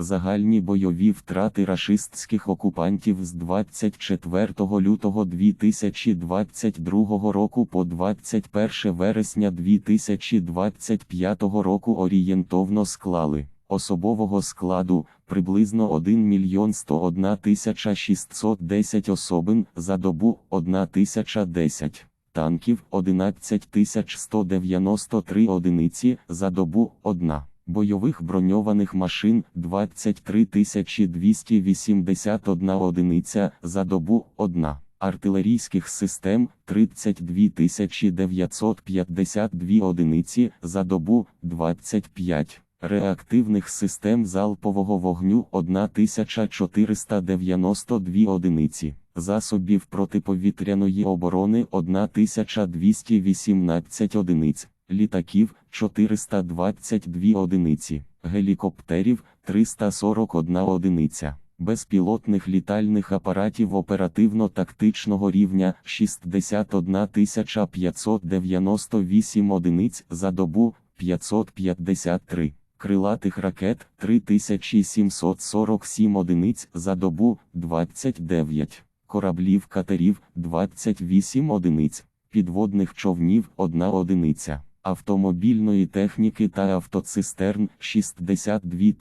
Загальні бойові втрати рашистських окупантів з 24 лютого 2022 року по 21 вересня 2025 року орієнтовно склали особового складу приблизно 1 мільйон 101 тисяча 610 особин за добу 1 тисяча 10 танків 11 193 одиниці за добу 1, бойових броньованих машин 23 281 одиниця за добу 1, артилерійських систем 32 952 одиниці за добу 25. Реактивних систем залпового вогню 1492 одиниці, засобів протиповітряної оборони 1218 одиниць, літаків 422 одиниці, гелікоптерів 341 одиниця, безпілотних літальних апаратів оперативно-тактичного рівня 61 598 одиниць за добу 553 крилатих ракет 3747 одиниць за добу 29, кораблів катерів 28 одиниць, підводних човнів 1 одиниця, автомобільної техніки та автоцистерн 62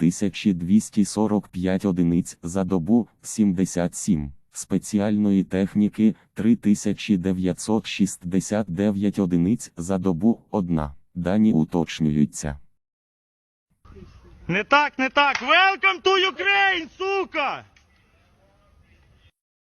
245 одиниць за добу 77. Спеціальної техніки 3969 одиниць за добу 1. Дані уточнюються. Не так, не так. Welcome to Ukraine!